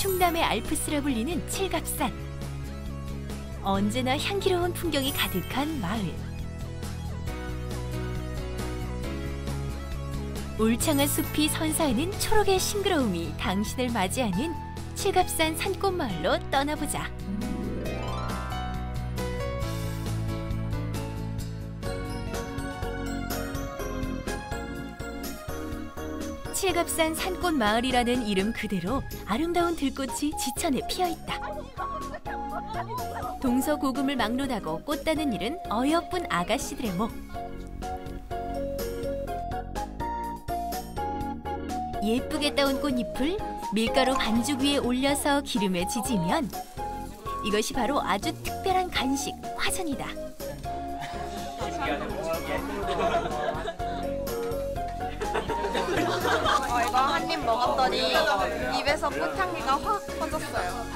충남의 알프스라 불리는 칠갑산. 언제나 향기로운 풍경이 가득한 마을. 울창한 숲이 선사하는 초록의 싱그러움이 당신을 맞이하는 칠갑산 산꽃마을로 떠나보자. 칠갑산 산꽃 마을이라는 이름 그대로 아름다운 들꽃이 지천에 피어 있다. 동서 고금을 막론하고 꽃 따는 일은 어여쁜 아가씨들의 목. 예쁘게 따온 꽃잎을 밀가루 반죽 위에 올려서 기름에 지지면 이것이 바로 아주 특별한 간식 화전이다. 입 먹었더니 입에서 꽃향기가 확 퍼졌어요.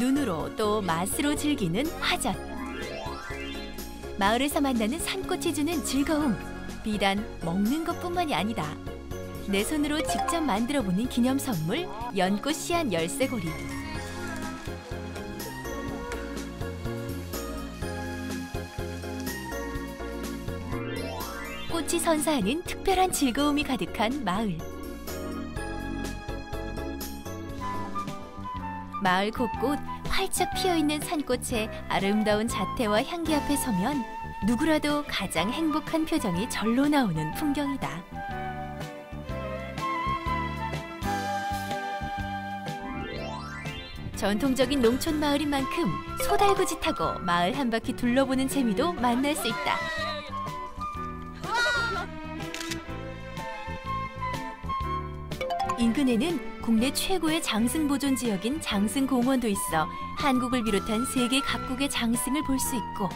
눈으로 또 맛으로 즐기는 화전. 마을에서 만나는 산꽃이 주는 즐거움. 비단 먹는 것뿐만이 아니다. 내 손으로 직접 만들어 보는 기념 선물 연꽃 씨앗 열쇠고리. 꽃이 선사하는 특별한 즐거움이 가득한 마을. 마을 곳곳 활짝 피어 있는 산꽃의 아름다운 자태와 향기 앞에 서면 누구라도 가장 행복한 표정이 절로 나오는 풍경이다. 전통적인 농촌 마을인 만큼 소달구지 타고 마을 한 바퀴 둘러보는 재미도 만날 수 있다. 인근에는 국내 최고의 장승 보존 지역인 장승 공원도 있어 한국을 비롯한 세계 각국의 장승을 볼 수 있고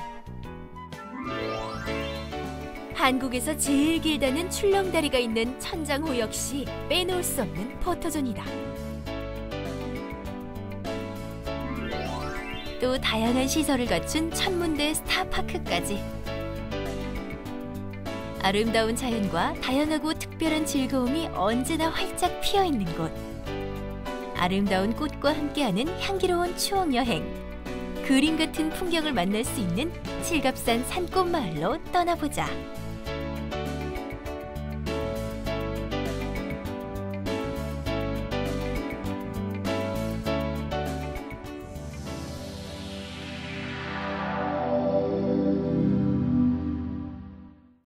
한국에서 제일 길다는 출렁다리가 있는 천장호 역시 빼놓을 수 없는 포토존이다. 또 다양한 시설을 갖춘 천문대 스타파크까지 아름다운 자연과 다양하고 특별한 즐거움이 언제나 활짝 피어 있는 곳. 아름다운 꽃과 함께하는 향기로운 추억 여행. 그림 같은 풍경을 만날 수 있는 칠갑산 산꽃마을로 떠나보자.